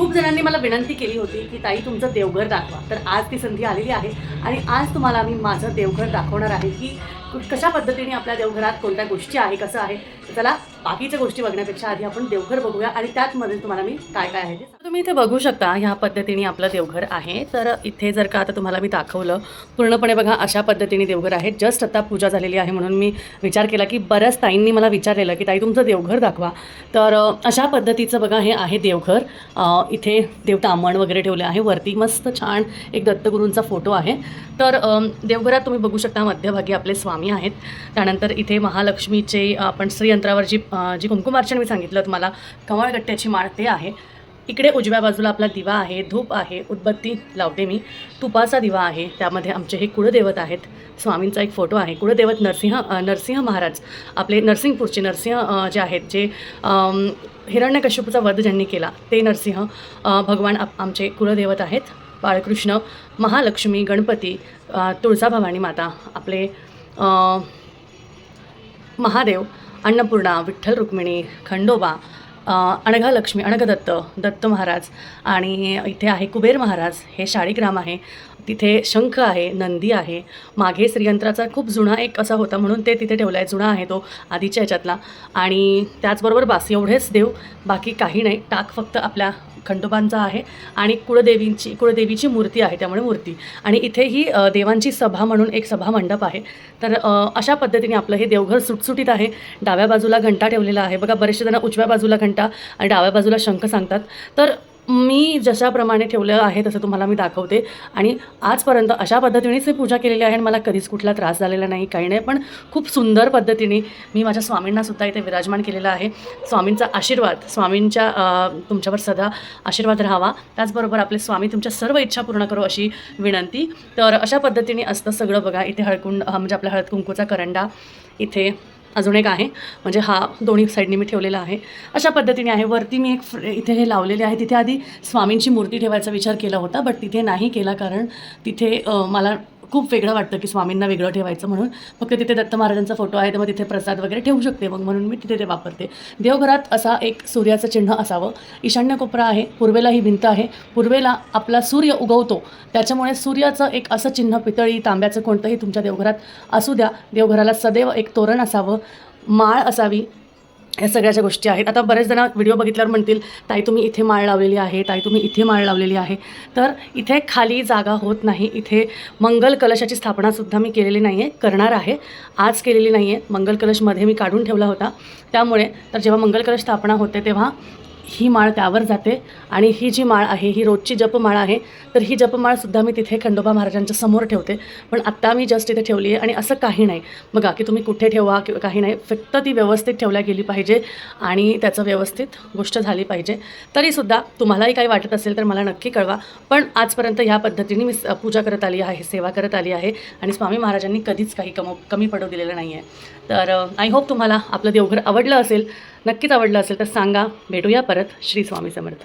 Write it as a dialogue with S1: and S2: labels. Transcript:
S1: खूप जणांनी मला विनंती केली होती की ताई तुमचं देवघर दाखवा. तर आज ती संधी आलेली आहे आणि आज तुम्हाला मी माझं देवघर दाखवणार आहे की कशा पद्धतीने आपल्या देवघरात कोणत्या गोष्टी आहे कसं आहे. चला बाकीच्या गोष्टी बघण्यापेक्षा आधी आपण देवघर बघूया आणि त्याचमध्ये तुम्हाला मी काय काय आहे ते तुम्ही इथे बघू शकता ह्या पद्धतीने आपलं देवघर आहे. तर इथे जर का आता तुम्हाला मी दाखवलं पूर्णपणे बघा अशा पद्धतीने देवघर आहे. जस्ट आता पूजा झालेली आहे म्हणून मी विचार केला की बऱ्याच ताईंनी मला विचारलेलं की ताई तुमचं देवघर दाखवा. तर अशा पद्धतीचं बघा हे आहे देवघर. इथे इथे देवतामण वगैरे ठेवले आहे. वरती मस्त छान एक दत्तगुरूंचा फोटो आहे. तर देवघरात तुम्ही बघू शकता मध्यभागी आपले स्वामी आहेत. त्यानंतर इथे महालक्ष्मीचे आपण श्री श्रीयंत्रावर जी जी कुंकुमार्चन मी सांगितलं तुम्हाला कमळगट्ट्याची माळ ते आहे. इकडे उजव्या बाजूला आपला दिवा आहे धूप आहे उदबत्ती लावते मी. तुपाचा दिवा आहे त्यामध्ये आमचे हे कुळदेवत आहेत. स्वामींचा एक फोटो आहे. कुळदैवत नरसिंह नरसिंह महाराज. आपले नरसिंगपूरचे नरसिंह जे आहेत जे हिरण्यकश्यपूचा वध ज्यांनी केला ते नरसिंह भगवान आप आमचे कुळदैवत आहेत. बाळकृष्ण महालक्ष्मी गणपती तुळजाभवानी माता आपले महादेव अन्नपूर्णा विठ्ठल रुक्मिणी खंडोबा अणघालक्ष्मी अणघदत्त दत्त महाराज आणि इथे आहे कुबेर महाराज. हे शाळीग्राम आहे. तिथे शंख आहे नंदी आहे. मागे श्रीयंत्राचा खूप जुना एक असा होता म्हणून ते तिथे ठेवला आहे जुना आहे तो आधीच्या ह्याच्यातला आणि त्याचबरोबर बास एवढेच देव बाकी काही नाही. टाक फक्त आपल्या खंडोबांचा आहे आणि कुळदेवींची कुळदेवीची मूर्ती आहे त्यामुळे मूर्ती. आणि इथे ही देवांची सभा म्हणून एक सभा मंडप आहे. तर अशा पद्धतीने आपलं हे देवघर सुटसुटीत आहे. डाव्या बाजूला घंटा ठेवलेला आहे. बघा बरेचसे जण उजव्या बाजूला घंटा आणि डाव्या बाजूला शंख सांगतात. तर मी जशाप्रमाणे ठेवलं आहे तसं तुम्हाला मी दाखवते. आणि आजपर्यंत अशा पद्धतीनेच मी पूजा केलेली आहे आणि मला कधीच कुठला त्रास झालेला नाही काही नाही. पण खूप सुंदर पद्धतीने मी माझ्या स्वामींनासुद्धा इथे विराजमान केलेलं आहे. स्वामींचा आशीर्वाद स्वामींच्या तुमच्यावर सदा आशीर्वाद राहावा. त्याचबरोबर आपले स्वामी तुमच्या सर्व इच्छा पूर्ण करू अशी विनंती. तर अशा पद्धतीने असतं सगळं बघा. इथे हळकुंड म्हणजे आपल्या हळद कुंकूचा करंडा इथे अजून एक आहे. म्हणजे हा दोन्ही साईडनी मी ठेवलेला आहे. अशा पद्धतीने आहे. वरती मी एक फ्रे इथे हे लावलेले आहे. तिथे आधी स्वामींची मूर्ती ठेवायचा विचार केला होता बट तिथे नाही केला कारण तिथे मला खूप वेगळं वाटतं की स्वामींना वेगळं ठेवायचं म्हणून. फक्त तिथे दत्त महाराजांचा फोटो आहे तर मग तिथे प्रसाद वगैरे ठेवू शकते मग म्हणून मी तिथे ते वापरते. देवघरात असा एक सूर्याचं चिन्ह असावं. ईशान्य कोपरा आहे पूर्वेला ही भिंत आहे. पूर्वेला आपला सूर्य उगवतो. त्याच्यामुळे सूर्याचं एक असं चिन्ह पितळी तांब्याचं कोणतंही तुमच्या देवघरात असू द्या. देवघराला सदैव एक तोरण असावं. माळ असावी. या सगळ्याच्या गोष्टी आहेत. आता बरेच जण व्हिडिओ बघितल्यावर म्हणतील ताई तुम्ही इथे माळ लावलेली आहे ताई तुम्ही इथे माळ लावलेली आहे. तर इथे खाली जागा होत नाही. इथे मंगल कलशाची स्थापनासुद्धा मी केलेली नाही आहे करणार आहे. आज केलेली नाही आहे मंगल कलशमध्ये मी काढून ठेवला होता. त्यामुळे तर जेव्हा मंगल कलश स्थापना होते तेव्हा ही माळ त्यावर जाते आणि ही जी माळ आहे ही रोजची जपमाळ आहे तर ही जपमाळसुद्धा मी तिथे खंडोबा महाराजांच्या समोर ठेवते. पण आत्ता मी जस्ट इथे ठेवली आहे आणि असं काही नाही. बघा की तुम्ही कुठे ठेवा किंवा काही नाही फक्त ती व्यवस्थित ठेवल्या गेली पाहिजे आणि त्याचं व्यवस्थित गोष्ट झाली पाहिजे. तरीसुद्धा तुम्हालाही काही वाटत असेल तर मला नक्की कळवा. पण आजपर्यंत ह्या पद्धतीने मी स- पूजा करत आली आहे सेवा करत आली आहे आणि स्वामी महाराजांनी कधीच काही कम कमी पडू दिलेलं नाही आहे तर आय होप तुम्हाला आपलं देवघर आवडलं असेल. नक्कीच आवडलं असेल तर सांगा. भेटूया परत. श्री स्वामी समर्थ.